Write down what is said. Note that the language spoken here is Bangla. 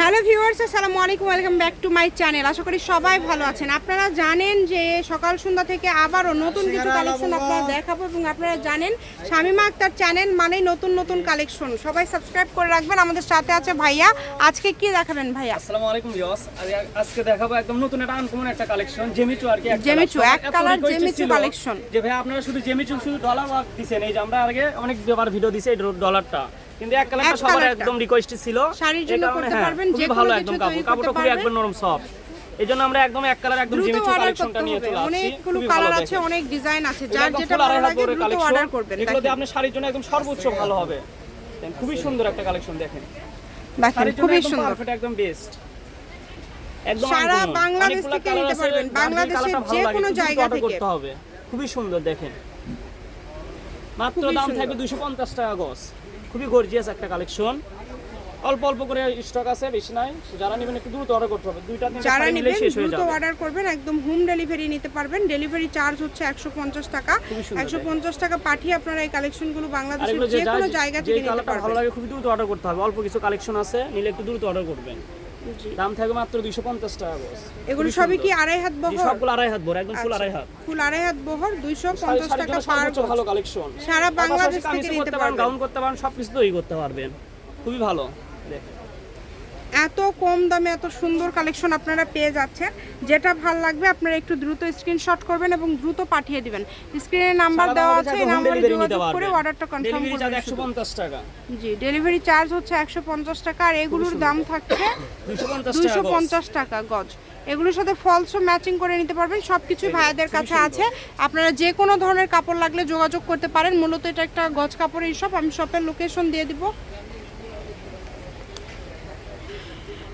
হ্যালো ভিউয়ার্স আসসালামু আলাইকুম welcome back to my channel. আশা করি সবাই ভালো আছেন। আপনারা জানেন যে সকাল সন্ধ্যা থেকে আবারও নতুন কিছু কালেকশন আপনারা দেখাবো এবং আপনারা জানেন শামিমা আক্তার চ্যানেল মানেই নতুন নতুন কালেকশন সবাই সাবস্ক্রাইব করে রাখবেন। আমাদের সাথে আছে ভাইয়া। আজকে কি দেখাবেন ভাইয়া? আসসালামু আলাইকুম ভিউয়ার্স। আজকে দেখাবো একদম নতুন একটা আনকমন একটা কালেকশন জেমিচু আর কি একটা জেমিচু, এক request জেমিচু কালেকশন যে ভাই আপনারা শুধু জেমিচু শুধু ডলার দিছেন। এই যে আমরা আগে অনেক ব্যাপার ভিডিও দিছি এই ডলারটা কিন্তু এক কালারটা সবার একদম রিকোয়েস্ট ছিল। শাড়ির জন্য করতে হ্যাঁ, পারবেন, যে ভালো একদম কাপড়। কাপড়টা খুবই। একবার নরম সফট এই জন্য আমরা একদম এক কালার একদম জেমিচু কালেকশনটা নিয়ে চলে আসছি। অনেকগুলো কালার আছে। অনেক ডিজাইন আছে যার যেটা ভালো লাগে দ্রুত অর্ডার করবেন এগুলো দিয়ে। আপনার শাড়ির জন্য একদম সর্বোচ্চ ভালো হবে। খুবই সুন্দর একটা কালেকশন দেখেন। দেখেন খুবই সুন্দর। পারফেক্ট একদম বেস্ট একদম সারা বাংলাদেশ থেকে নিতে পারবেন। বাংলাদেশের যে কোনো জায়গা থেকে। করতে হবে। খুবই সুন্দর দেখেন। মাত্র দাম। থাকবে দুইশো পঞ্চাশ টাকা গজ। খুবই গর্জিয়াস একটা কালেকশন অল্প অল্প করে স্টক আছে বেশি নাই। যারা নেবেন একটু দ্রুত অর্ডার করতে হবে। দুইটা দিন যারা নেবেন দ্রুত অর্ডার করবেন একদম হোম ডেলিভারি নিতে পারবেন। ডেলিভারি চার্জ হচ্ছে একশো পঞ্চাশ টাকা। খুবই সুন্দর একশো পঞ্চাশ টাকা পাঠিয়ে আপনারা এই কালেকশনগুলো গুলো বাংলাদেশের যে কোনো জায়গা থেকে নিতে পারবেন। ভালো লাগে খুবই দ্রুত অর্ডার করতে হবে। অল্প কিছু কালেকশন আছে নিলে একটু দ্রুত অর্ডার করবেন। দাম থাকবে মাত্র দুইশো পঞ্চাশ টাকা গজ এগুলো সবই কি আড়াই হাত বহর? সবগুলো আড়াই হাত বহর একদম ফুল আড়াই হাত। ফুল আড়াই হাত বহর দুইশো শাড়ি- পঞ্চাশ শাড়ির টাকা জন্য পার ভালো কালেকশন সারা বাংলাদেশ থেকে নিতে পারবেন গাউন করতে পারেন সবকিছু তৈরি করতে পারবেন। খুবই ভালো দেখেন। এত কম দামে এত সুন্দর কালেকশন আপনারা পেয়ে যাচ্ছেন। যেটা ভালো লাগবে আপনারা একটু দ্রুত স্ক্রিনশট করবেন এবং দ্রুত পাঠিয়ে দিবেন। স্ক্রিনে নাম্বার দেওয়া আছে এই নাম্বারে যোগাযোগ করে অর্ডারটা কনফার্ম পঞ্চাশ টাকা। জি ডেলিভারি চার্জ হচ্ছে একশো পঞ্চাশ টাকা আর এগুলোর দাম থাকছে দুইশো পঞ্চাশ টাকা গজ। এগুলোর সাথে ফলসও ম্যাচিং করে নিতে পারবেন সব কিছুই ভাইয়াদের কাছে আছে। আপনারা যে কোনো ধরনের কাপড় লাগলে যোগাযোগ করতে পারেন। মূলত এটা একটা গজ কাপড়ের শপ আমি শপের লোকেশন দিয়ে দিব।